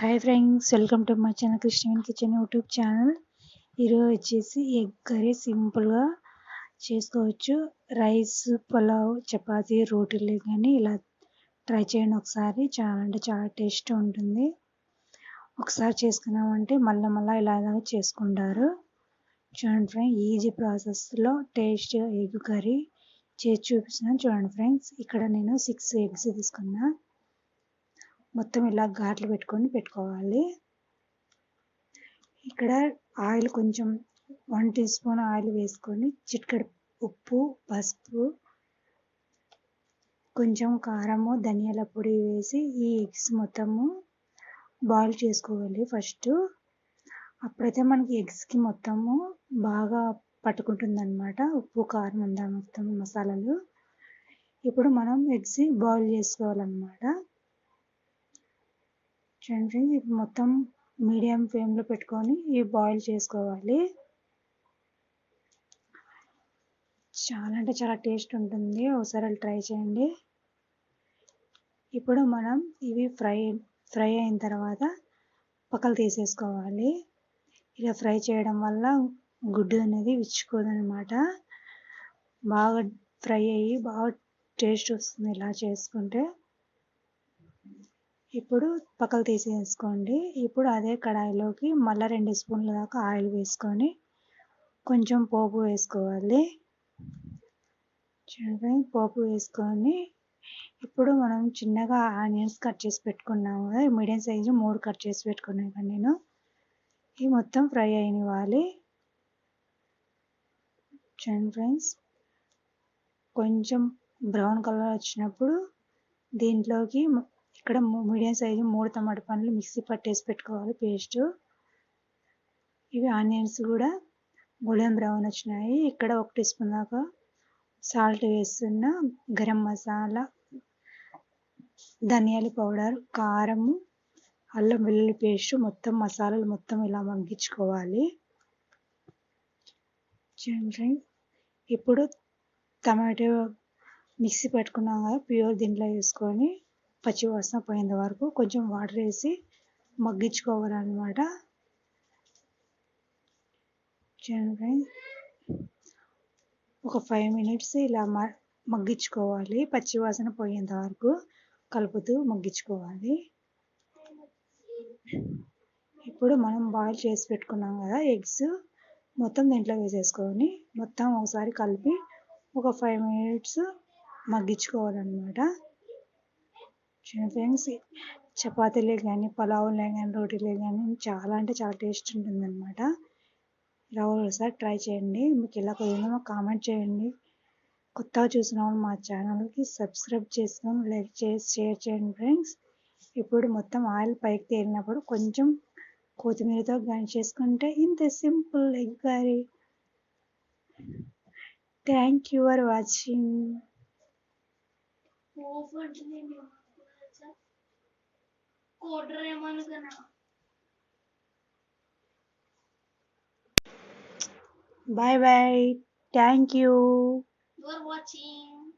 Hi friends welcome to my channel Krishnaveni kitchen YouTube channel ఈరోజు వచ్చేసి egg curry సింపుల్గా చేసుకోవచ్చు. రైస్ పులావ్ చపాతి రోటీలు కానీ ఇలా ట్రై చేయండి ఒకసారి. చాలా అంటే చాలా టేస్ట్ ఉంటుంది. ఒకసారి చేసుకున్నామంటే మళ్ళీ మళ్ళీ ఇలాగే చేసుకుంటారు. చూడండి ఫ్రెండ్స్ ఈజీ ప్రాసెస్లో టేస్ట్ ఎగ్ కర్రీ చేసి చూపిస్తున్నాను. చూడండి ఫ్రెండ్స్ ఇక్కడ నేను సిక్స్ ఎగ్స్ తీసుకున్నా. మొత్తం ఇలా ఘాట్లు పెట్టుకొని పెట్టుకోవాలి. ఇక్కడ ఆయిల్ కొంచెం వన్ టీ స్పూన్ ఆయిల్ వేసుకొని చిటికెడు ఉప్పు పసుపు కొంచెం కారము ధనియాల పొడి వేసి ఈ ఎగ్స్ మొత్తము బాయిల్ చేసుకోవాలి ఫస్ట్. అప్పుడైతే మనకి ఎగ్స్కి మొత్తము బాగా పట్టుకుంటుంది అనమాట ఉప్పు కారం అందా మొత్తం మసాలాలు. ఇప్పుడు మనం ఎగ్స్ బాయిల్ చేసుకోవాలన్నమాట. చూడండి ఇప్పుడు మొత్తం మీడియం ఫ్లేమ్లో పెట్టుకొని ఇవి బాయిల్ చేసుకోవాలి. చాలా అంటే చాలా టేస్ట్ ఉంటుంది. ఒకసారి ట్రై చేయండి. ఇప్పుడు మనం ఇవి ఫ్రై ఫ్రై అయిన తర్వాత పక్కలు తీసేసుకోవాలి. ఇలా ఫ్రై చేయడం వల్ల గుడ్డు అనేది విచ్చుకోదనమాట బాగా ఫ్రై అయ్యి బాగా టేస్ట్ వస్తుంది ఇలా చేసుకుంటే. ఇప్పుడు పక్కకు తీసేసుకోండి. ఇప్పుడు అదే కడాయిలోకి మళ్ళీ రెండు స్పూన్ల దాకా ఆయిల్ వేసుకొని కొంచెం పోపు వేసుకోవాలి. చూడండి పోపు వేసుకొని ఇప్పుడు మనం చిన్నగా ఆనియన్స్ కట్ చేసి పెట్టుకున్నాము కదా మీడియం సైజు మూడు కట్ చేసి పెట్టుకున్నాను నేను. ఇవి మొత్తం ఫ్రై అయినవ్వాలి. చూడండి ఫ్రెండ్స్ కొంచెం బ్రౌన్ కలర్ వచ్చినప్పుడు దీంట్లోకి ఇక్కడ మీడియం సైజు మూడు టమాటా పండ్లు మిక్సీ పట్టేసి పెట్టుకోవాలి పేస్ట్. ఇవి ఆనియన్స్ కూడా గోల్డెన్ బ్రౌన్ వచ్చినాయి. ఇక్కడ ఒక టీ స్పూన్ దాకా సాల్ట్ వేస్తున్న గరం మసాలా ధనియాల పౌడర్ కారము అల్లం వెల్లుల్లి పేస్ట్ మొత్తం మసాలాలు మొత్తం ఇలా మగ్గించుకోవాలి. చూడండి ఇప్పుడు టమాటో మిక్సీ పెట్టుకున్నాం కదా ప్యూర్ దీంట్లో వేసుకొని పచ్చి వాసన పోయేంత వరకు కొంచెం వాటర్ వేసి మగ్గించుకోవాలన్నమాట. చూడండి ఒక ఫైవ్ మినిట్స్ ఇలా మగ్గించుకోవాలి. పచ్చి వాసన పోయేంత వరకు కలుపుతూ మగ్గించుకోవాలి. ఇప్పుడు మనం బాయిల్ చేసి పెట్టుకున్నాం కదా ఎగ్స్ మొత్తం దీంట్లో వేసేసుకొని మొత్తం ఒకసారి కలిపి ఒక ఫైవ్ మినిట్స్ మగ్గించుకోవాలన్నమాట. ఫ్రెండ్స్. చపాతీలే కానీ పలావులే కానీ రోటీలే కానీ చాలా అంటే చాలా టేస్ట్ ఉంటుంది అనమాట ఇలా ఒకసారి ట్రై చేయండి. మీకు ఎలా కుదిరిందో మాకు కామెంట్ చేయండి. కొత్తగా చూసిన వాళ్ళు మా ఛానల్కి సబ్స్క్రైబ్ చేసుకొని లైక్ చేసి షేర్ చేయండి ఫ్రెండ్స్. ఇప్పుడు మొత్తం ఆయిల్ పైకి తేలినప్పుడు కొంచెం కొత్తిమీరతో గాని చేసుకుంటే ఇంత simple egg curry. Thank you for watching bye bye thank you for watching